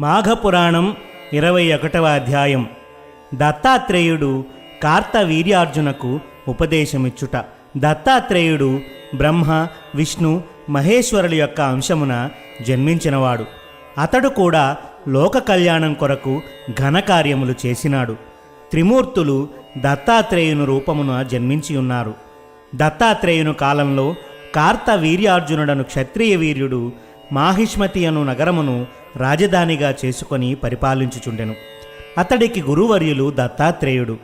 మాఘపురాణం ఇరవై ఒకటవ అధ్యాయం. దత్తాత్రేయుడు కార్తవీర్యార్జునకు ఉపదేశమిచ్చుట. దత్తాత్రేయుడు బ్రహ్మ విష్ణు మహేశ్వరుల యొక్క అంశమున జన్మించినవాడు. అతడు కూడా లోక కళ్యాణం కొరకు ఘనకార్యములు చేసినాడు. త్రిమూర్తులు దత్తాత్రేయుని రూపమున జన్మించి ఉన్నారు. దత్తాత్రేయుని కాలంలో కార్తవీర్యార్జునుడను క్షత్రియ వీర్యుడు మాహిష్మతి అను నగరమును రాజధానిగా చేసుకొని పరిపాలించుచుండెను. అతడికి గురువర్యులు దత్తాత్రేయుడు.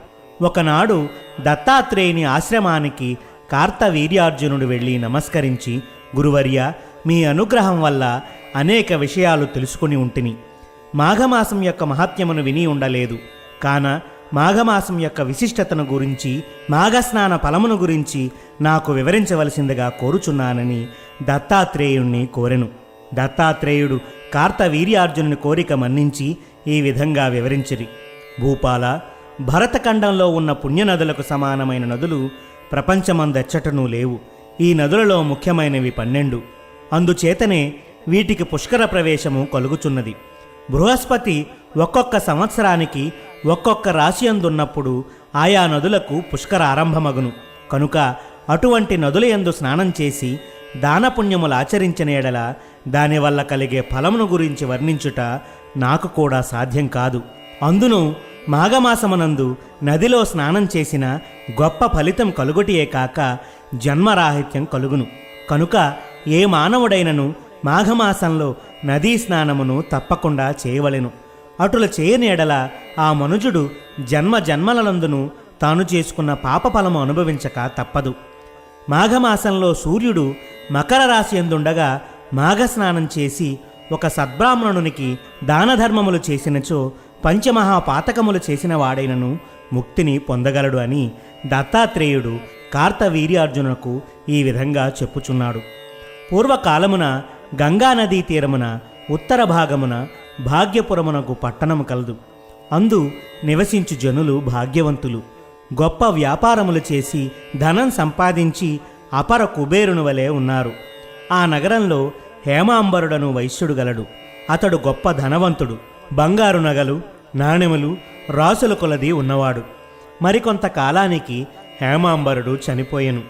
ఒకనాడు దత్తాత్రేయుని ఆశ్రమానికి కార్తవీర్యార్జునుడు వెళ్ళి నమస్కరించి గురువర్య మీ అనుగ్రహం వల్ల అనేక విషయాలు తెలుసుకుని ఉంటిని. మాఘమాసం యొక్క మహత్యమును విని ఉండలేదు. కాన మాఘమాసం యొక్క విశిష్టతను గురించి మాఘస్నాన ఫలమును గురించి నాకు వివరించవలసిందిగా కోరుచున్నానని దత్తాత్రేయుణ్ణి కోరెను. దత్తాత్రేయుడు కార్తవీర్యార్జునుని కోరిక మన్నించి ఈ విధంగా వివరించిరి. భూపాల భరతఖండంలో ఉన్న పుణ్యనదులకు సమానమైన నదులు ప్రపంచమందెచ్చటనూ లేవు. ఈ నదులలో ముఖ్యమైనవి పన్నెండు. అందుచేతనే వీటికి పుష్కర ప్రవేశము కలుగుచున్నది. బృహస్పతి ఒక్కొక్క సంవత్సరానికి ఒక్కొక్క రాశి అందున్నప్పుడు ఆయా నదులకు పుష్కర ఆరంభమగును కనుక అటువంటి నదుల యందు స్నానం చేసి దానపుణ్యములు ఆచరించిన ఎడల దానివల్ల కలిగే ఫలమును గురించి వర్ణించుట నాకు కూడా సాధ్యం కాదు. అందును మాఘమాసమునందు నదిలో స్నానం చేసిన గొప్ప ఫలితం కలుగుటియే కాక జన్మరాహిత్యం కలుగును. కనుక ఏ మానవుడైనను మాఘమాసంలో నదీ స్నానమును తప్పకుండా చేయవలెను. అటుల చేయని ఎడల ఆ మనుజుడు జన్మ జన్మలనందును తాను చేసుకున్న పాపఫలము అనుభవించక తప్పదు. మాఘమాసంలో సూర్యుడు మకర రాశి ఎందుండగా మాఘస్నానం చేసి ఒక సద్బ్రాహ్మణునికి దానధర్మములు చేసినచో పంచమహాపాతకములు చేసిన వాడైనను ముక్తిని పొందగలడు అని దత్తాత్రేయుడు కార్తవీర్యార్జునకు ఈ విధంగా చెప్పుచున్నాడు. పూర్వకాలమున గంగానదీ తీరమున ఉత్తర భాగమున భాగ్యపురమునకు పట్టణము కలదు. అందు నివసించు జనులు భాగ్యవంతులు. గొప్ప వ్యాపారములు చేసి ధనం సంపాదించి అపర కుబేరుని వలె ఉన్నారు. ఆ నగరంలో హేమాంబరుడను వైశ్యుడు గలడు. అతడు గొప్ప ధనవంతుడు బంగారు నగలు నాణెములు రాసుల కొలది ఉన్నవాడు. మరికొంత కాలానికి హేమాంబరుడు చనిపోయెను.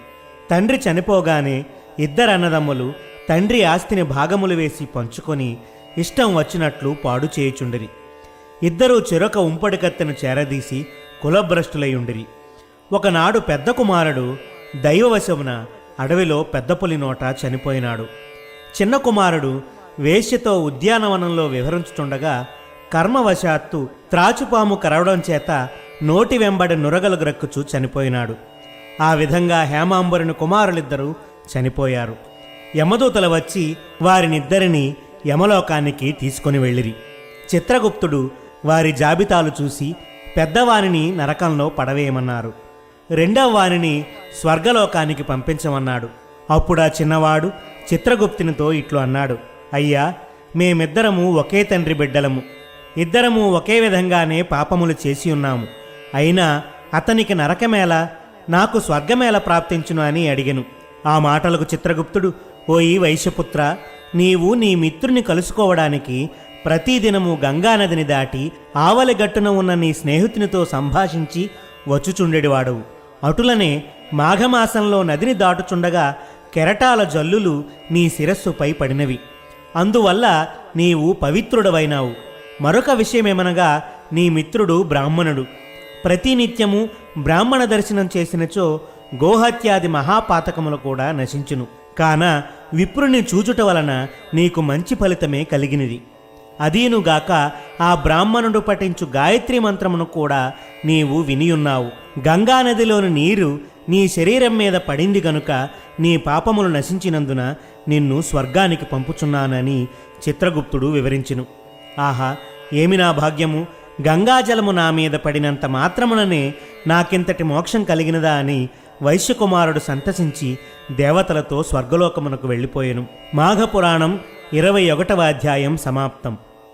తండ్రి చనిపోగానే ఇద్దరు అన్నదమ్ములు తండ్రి ఆస్తిని భాగములు వేసి పంచుకొని ఇష్టం వచ్చినట్లు పాడు చేయుచుండిరి. ఇద్దరూ చెరొక ఉంపడి కత్తెను చేరదీసి కులభ్రష్టులయుండిరి. ఒకనాడు పెద్ద కుమారుడు దైవవశమున అడవిలో పెద్ద పులి నోట చనిపోయినాడు. చిన్న కుమారుడు వేశ్యతో ఉద్యానవనంలో వివరించుతుండగా కర్మవశాత్తు త్రాచుపాము కరవడం చేత నోటి వెంబడి నురగలు గ్రక్కుచు చనిపోయినాడు. ఆ విధంగా హేమాంబరుని కుమారులిద్దరూ చనిపోయారు. యమదూతలు వచ్చి వారినిద్దరిని యమలోకానికి తీసుకొని వెళ్ళిరి. చిత్రగుప్తుడు వారి జాబితాలు చూసి పెద్దవానిని నరకంలో పడవేయమన్నారు. రెండవ వారిని స్వర్గలోకానికి పంపించమన్నాడు. అప్పుడా చిన్నవాడు? చిత్రగుప్తునితో ఇట్లు అన్నాడు. అయ్యా మేమిద్దరము ఒకే తండ్రి బిడ్డలము. ఇద్దరము ఒకే విధంగానే పాపములు చేసి ఉన్నాము. అయినా అతనికి నరకమేళ నాకు స్వర్గమేళ ప్రాప్తించును అని అడిగెను. ఆ మాటలకు చిత్రగుప్తుడు ఓయి వైశ్యపుత్ర నీవు నీ మిత్రుని కలుసుకోవడానికి ప్రతిదినము గంగానదిని దాటి ఆవలి గట్టున ఉన్న నీ స్నేహితునితో సంభాషించి వచ్చుచుండెడివాడవు. అటులనే మాఘమాసంలో నదిని దాటుచుండగా కెరటాల జల్లులు నీ శిరస్సుపై పడినవి. అందువల్ల నీవు పవిత్రుడవైనావు. మరొక విషయమేమనగా నీ మిత్రుడు బ్రాహ్మణుడు. ప్రతినిత్యము బ్రాహ్మణ దర్శనం చేసినచో గోహత్యాది మహాపాతకములు కూడా నశించును. కాన విప్రుని చూచుట వలన నీకు మంచి ఫలితమే కలిగినది. అదీనుగాక ఆ బ్రాహ్మణుడు పఠించు గాయత్రి మంత్రమును కూడా నీవు వినియున్నావు. గంగానదిలోని నీరు నీ శరీరం మీద పడింది గనుక నీ పాపములు నశించినందున నిన్ను స్వర్గానికి పంపుచున్నానని చిత్రగుప్తుడు వివరించెను. ఆహా ఏమి నా భాగ్యము? గంగాజలము నా మీద పడినంత మాత్రముననే నాకింతటి మోక్షం కలిగినదా అని వైశ్యకుమారుడు సంతసించి దేవతలతో స్వర్గలోకమునకు వెళ్ళిపోయెను. మాఘపురాణం ఇరవై ఒకటవ అధ్యాయం సమాప్తం.